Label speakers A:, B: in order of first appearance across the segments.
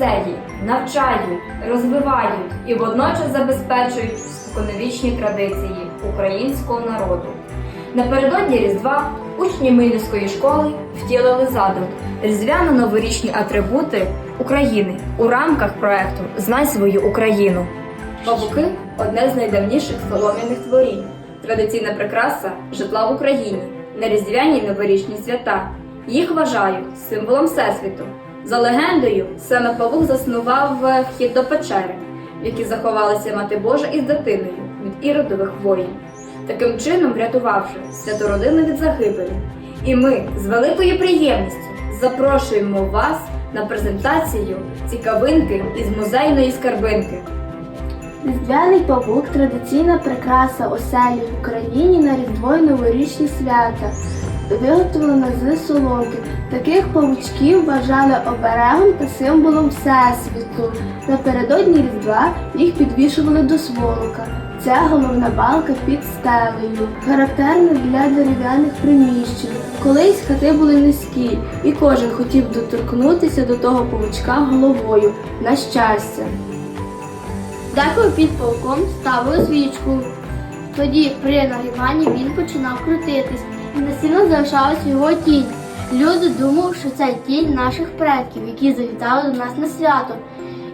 A: Музеї навчають, розвивають і водночас забезпечують споконвічні традиції українського народу. Напередодні Різдва учні Мильницької школи втілили задум різдвяно-новорічні атрибути України у рамках проекту Знай свою Україну. Павуки одне з найдавніших солом'яних творінь, традиційна прикраса житла в Україні на різдвяні новорічні свята. Їх вважають символом всесвіту. За легендою, саме павук заснував е, вхід до печери, в якій заховалася мати Божа із дитиною від іродових воїн, таким чином врятувавши святу родину від загибелі. І ми з великою приємністю запрошуємо вас на презентацію цікавинки із музейної скарбинки.
B: Різдвяний павук традиційна прикраса оселі в Україні на Різдво й новорічні свята. Виготовлена з соломки. Таких павучків вважали оберегом та символом Всесвіту. Напередодні Різдва їх підвішували до сволока. Це головна балка під стелею, характерна для дерев'яних приміщень. Колись хати були низькі, і кожен хотів доторкнутися до того павучка головою. На щастя. Декою під полком ставили свічку. Тоді при нагріванні він починав крутитись і настільно залишалась його тінь. Люди думали, що це тінь наших предків, які завітали до нас на свято,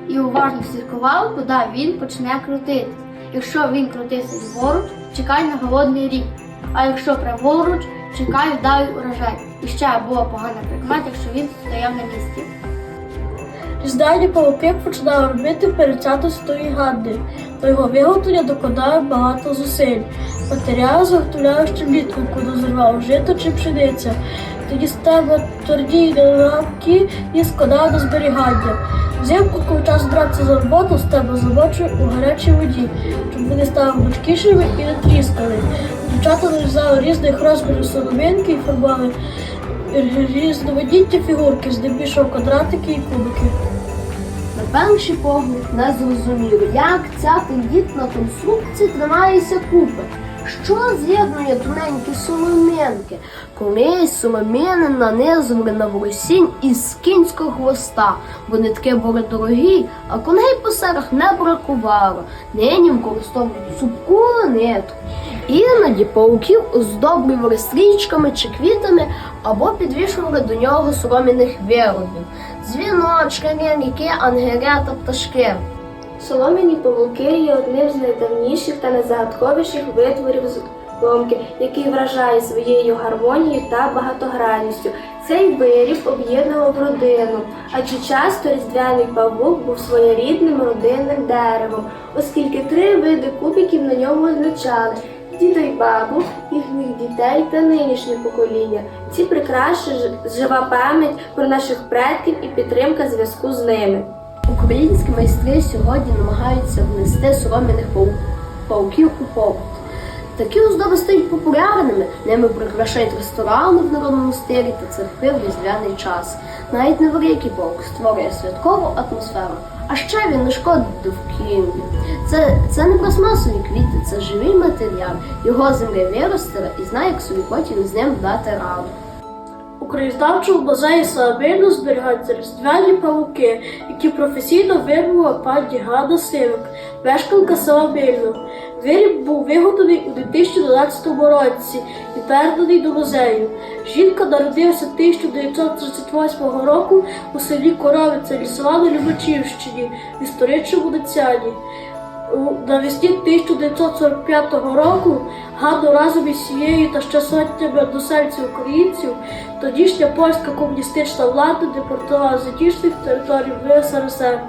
B: і уважно слідкували, куди він почне крутитись. Якщо він крутився ліворуч, чекай на голодний рік. А якщо праворуч, чекай вдалий урожай. І ще була погана прикмета, якщо він стояв на місці.
C: Різдвяні павуки починали робити перед святом Святої Ганни. До його виготовлення докладали багато зусиль. Матеріал заготовляли ще влітку, коли зривав жито чи пшениця. Тоді ставили тверді й легкі і складали до зберігання. Взимку, коли час братися за роботу, стебла замочують у гарячій воді, щоб вони стали гнучкішими і не тріскали. Дівчата нарізали різних розмірів соломинки і фарбували різноманітні фігурки, здебільшого квадратики і кубики.
B: На перший погляд не зрозуміло, як ця тендітна конструкція тримається купи. Що з'єднує тоненькі соломинки? Колись соломини нанизували на волосінь із кінського хвоста, бо нитки були дорогі, а коней по селах не бракувало. Нині використовують цупку нитку. Іноді пауків оздоблювали стрічками чи квітами або підвішували до нього солом'яних виробів. Дзвіночки, ляльки, ангели та пташки. Солом'яні павуки є одним з найдавніших та найзагадковіших витворів з ломки, який вражає своєю гармонією та багатогранністю. Цей виріб об'єднував родину, адже часто різдвяний павук був своєрідним родинним деревом, оскільки три види кубиків на ньому означали діда й бабу, їхніх дітей та нинішнє покоління. Ці прикраси ж- жива пам'ять про наших предків і підтримка зв'язку з ними. Українські майстри сьогодні намагаються внести солом'яних пау- пауків у побут. Такі оздоби стають популярними, ними прикрашають ресторани в народному стилі та церкви в різдвяний час. Навіть невеликий паук створює святкову атмосферу, а ще він не шкодить довкіллю. Це, це не пластмасові квіти, це живий матеріал. Його земля виростила і знає, як собі потім з ним дати раду.
C: У краєзнавчому музеї Саламину зберігаються різдвяні павуки, які професійно виробила пані Ганна Сивик, мешканка села Виріб був виготовлений у 2012 році і переданий до музею. Жінка народилася 1938 року у селі Коровиця лісова на Любачівщині в історичному Децяні. Навесні 1945 року Ганну разом із сім'єю та ще сотнями односельців українців тодішня польська комуністична влада депортувала з етнічних територій в СРСР.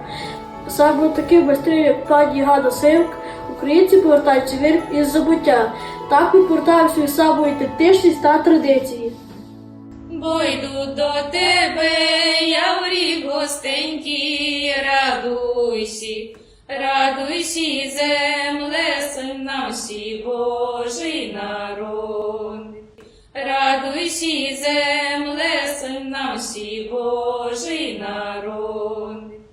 C: Саме таким майстрів, як пані Ганна Сивк, українці повертаються вірк із забуття. Так ми повертаємо свою саму ідентичність та традиції.
D: Бо йду до тебе, я в рік гостенький, радуйся, радуйся, земле, сина всі Божий народ.